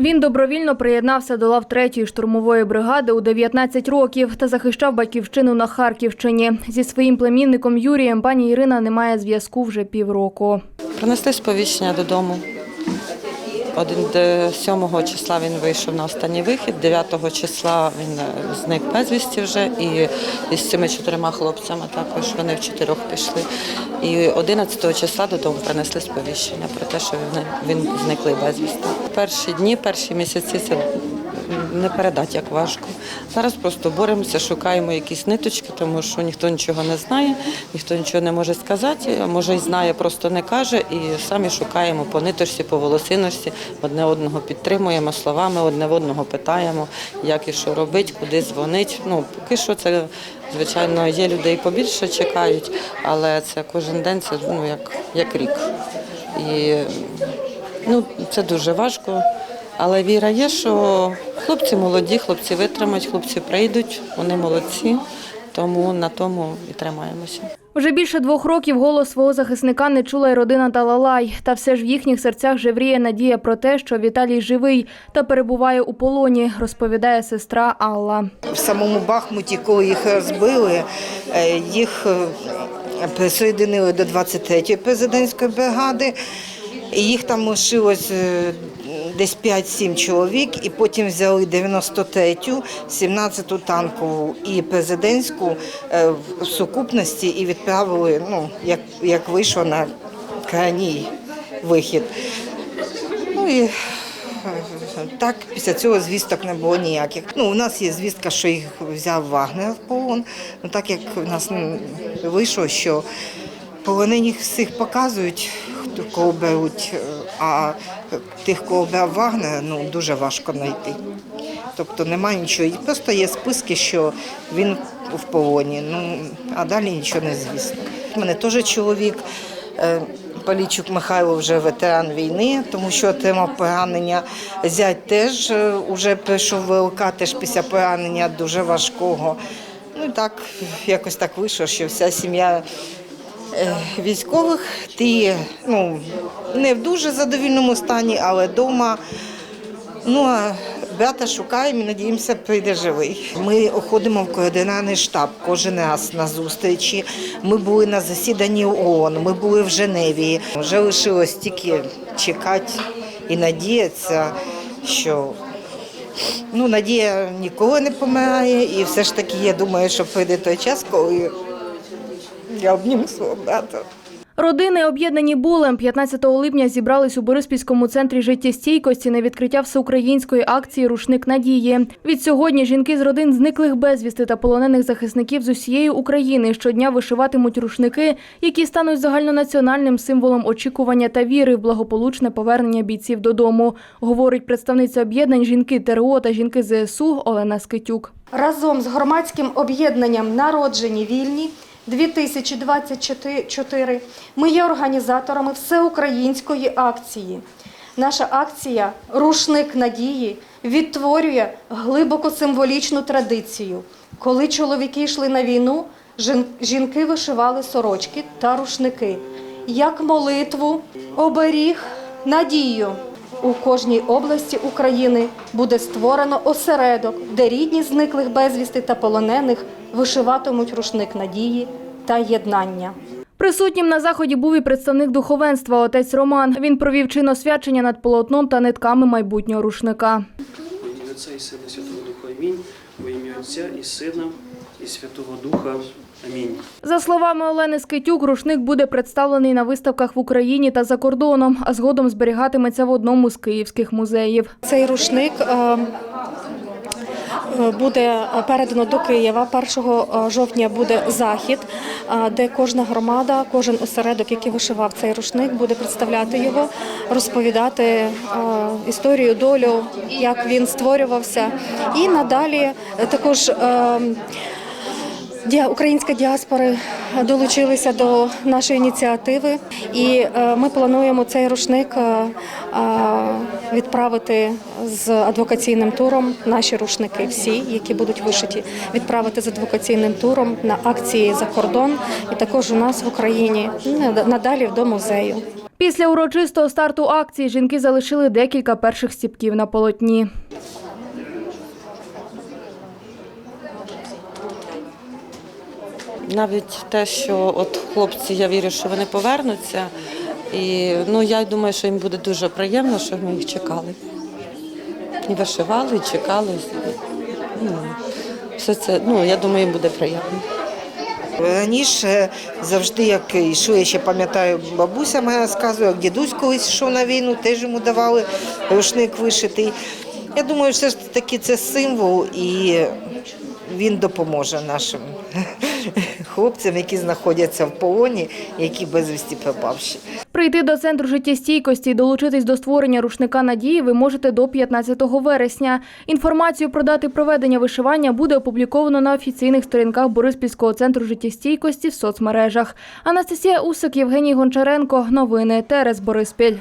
Він добровільно приєднався до лав 3-ї штурмової бригади у 19 років та захищав батьківщину на Харківщині. Зі своїм племінником Юрієм пані Ірина не має зв'язку вже півроку. Принести сповіщення додому. Один сьомого 7 числа він вийшов на останній вихід, 9 числа він е, зник безвісті вже, і із цими чотирма хлопцями також вони в чотирьох пішли. І 11 числа додому принесли сповіщення про те, що він зникли безвісти. Перші дні, перші місяці це не передати як важко. Зараз просто боремося, шукаємо якісь ниточки, тому що ніхто нічого не знає, ніхто нічого не може сказати, може й знає, просто не каже. І самі шукаємо по ниточці, по волосиночці, одне одного підтримуємо словами, одне одного питаємо, як і що робити, куди дзвонить. Ну, поки що це, звичайно, є людей побільше чекають, але це кожен день це ну, як, як рік. І ну, це дуже важко. Але віра є, що хлопці молоді, хлопці витримають, хлопці прийдуть, вони молодці, тому на тому і тримаємося. Вже більше двох років голос свого захисника не чула й родина Талалай. Та все ж в їхніх серцях жевріє надія про те, що Віталій живий та перебуває у полоні, розповідає сестра Алла. в самому Бахмуті, коли їх збили, е, їх е, присоединили до 23-ї президентської бригади. І їх там лишилось е, десь 5-7 чоловік, і потім взяли 93-ю, 17-ту танкову і президентську е, в сукупності і відправили, ну, як, як вийшло на крайній вихід. Ну і так, після цього звісток не було ніяких. Ну, у нас є звістка, що їх взяв Вагнер в полон. Ну так як у нас вийшло, що полонених всіх показують, хто кого беруть, е, а тих, кого брав Вагнер, ну дуже важко знайти. Тобто немає нічого. І Просто є списки, що він в полоні. Ну а далі нічого не звісно. У мене теж чоловік. е, Полічук Михайло вже ветеран війни, тому що отримав поранення. Зять теж вже прийшов в ВЛК, теж після поранення дуже важкого. Ну і так якось так вийшло, що вся сім'я е, військових, ті ну, не в дуже задовільному стані, але вдома. Ну а брата шукаємо і надіємося, прийде живий. Ми ходимо в координарний штаб кожен раз на зустрічі. Ми були на засіданні ООН, ми були в Женеві. Вже лишилось тільки чекати і надіятися, що ну, надія ніколи не помирає. І все ж таки я думаю, що прийде той час, коли я обніму свого брата. Родини об'єднані болем 15 липня зібрались у Бориспільському центрі життєстійкості на відкриття всеукраїнської акції Рушник надії. Від сьогодні жінки з родин зниклих безвісти та полонених захисників з усієї України щодня вишиватимуть рушники, які стануть загальнонаціональним символом очікування та віри в благополучне повернення бійців додому, говорить представниця об'єднань жінки ТРО та жінки ЗСУ Олена Скитюк. Разом з громадським об'єднанням Народжені вільні 2024 ми є організаторами всеукраїнської акції. Наша акція Рушник надії відтворює глибоко символічну традицію. Коли чоловіки йшли на війну, жінки вишивали сорочки та рушники як молитву, оберіг, надію. У кожній області України буде створено осередок, де рідні зниклих безвісти та полонених вишиватимуть рушник надії та єднання. Присутнім на заході був і представник духовенства отець Роман. Він провів чин освячення над полотном та нитками майбутнього рушника. Отця і Сина Святого Духа. Амінь. Во ім'я Отця і Сина і Святого Духа. Амінь. За словами Олени Скитюк, рушник буде представлений на виставках в Україні та за кордоном, а згодом зберігатиметься в одному з київських музеїв. Цей рушник е, е, буде передано до Києва. 1 жовтня буде захід, е, де кожна громада, кожен осередок, який вишивав цей рушник, буде представляти його, розповідати е, історію, долю, як він створювався. І надалі е, також. Українська діаспори долучилися до нашої ініціативи, і е, ми плануємо цей рушник е, е, відправити з адвокаційним туром. Наші рушники, всі, які будуть вишиті, відправити з адвокаційним туром на акції за кордон, і також у нас в Україні надалі до музею. Після урочистого старту акції жінки залишили декілька перших стіпків на полотні. Навіть те, що от хлопці, я вірю, що вони повернуться. І ну я думаю, що їм буде дуже приємно, що ми їх чекали. І вишивали, і чекали. Ну, все це, ну я думаю, їм буде приємно. Раніше завжди, як йшов, я ще пам'ятаю, бабуся моя розказує, як дідусь колись йшов на війну, теж йому давали рушник вишитий. Я думаю, все ж таки це символ і він допоможе нашим хлопцям, які знаходяться в полоні, які безвісті пропавші. Прийти до центру життєстійкості і долучитись до створення рушника надії ви можете до 15 вересня. Інформацію про дати проведення вишивання буде опубліковано на офіційних сторінках Бориспільського центру життєстійкості в соцмережах. Анастасія Усик, Євгеній Гончаренко. Новини Терес Бориспіль.